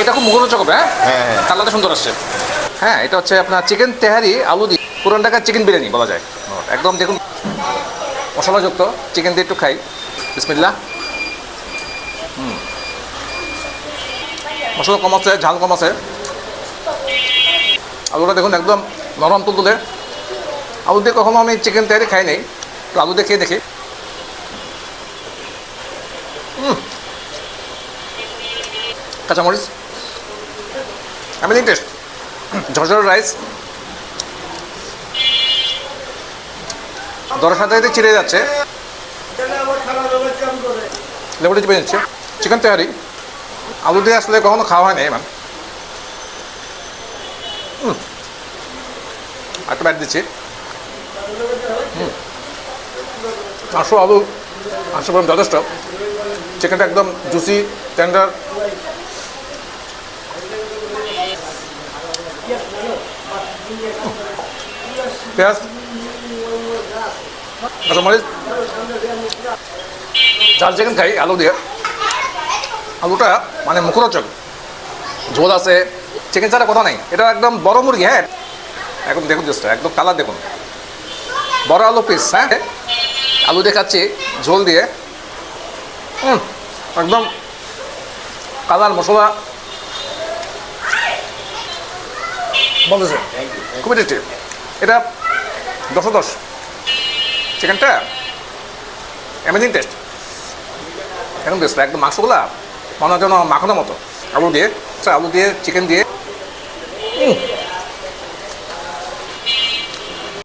এটা খুব মুখরোচক হবে হ্যাঁ? হ্যাঁ, হ্যাঁ। কালারটা সুন্দর আসছে। হ্যাঁ এটা হচ্ছে আপনার চিকেন তেহারি আলু দিয়ে পুরান ঢাকার চিকেন বিরিয়ানি বলা যায়। একদম দেখুন মশলাযুক্ত চিকেন দিয়ে একটু খাই। বিসমিল্লা হুম। মশলা কম আছে ঝাল কম আছে। আলুটা দেখুন একদম নরম তুলতুলে। আলু দিয়ে কখনো আমি চিকেন তেহারি খাই নাই তো আলু দিয়ে খেয়ে দেখি। কাঁচামরিচ। অ্যামেজিং টেস্ট ঝরঝর রাইস দরের সাথে চিড়ে যাচ্ছে। লেবুটা চিপে যাচ্ছে চিকেন তেহারি আলু দিয়ে আসলে কখনো খাওয়া হয় না এবার একটা ব্যাট দিচ্ছি। আটশো আলু গ্রাম যথেষ্ট। চিকেনটা একদম জুসি টেন্ডার পেঁয়াজ কাঁচা মরিচ চার চিকেন খাই আলু দিয়ে আলুটা মানে মুখরোচক ঝোল আছে চিকেন ছাড়া কথা নাই এটা একদম বড় মুরগি হ্যাঁ একদম দেখুন জাস্ট একদম কালার দেখুন বড় আলু পিস হ্যাঁ আলু দিয়ে খাচ্ছি ঝোল দিয়ে একদম কালার মশলা বলতেছে খুবই টেস্টি এটা দশো দশ চিকেনটা অ্যামেজিং টেস্ট এখন বেশ একদম মাংসগুলা মনে হয় যেন মাখানোর মতো। আলু দিয়ে আলু দিয়ে চিকেন দিয়ে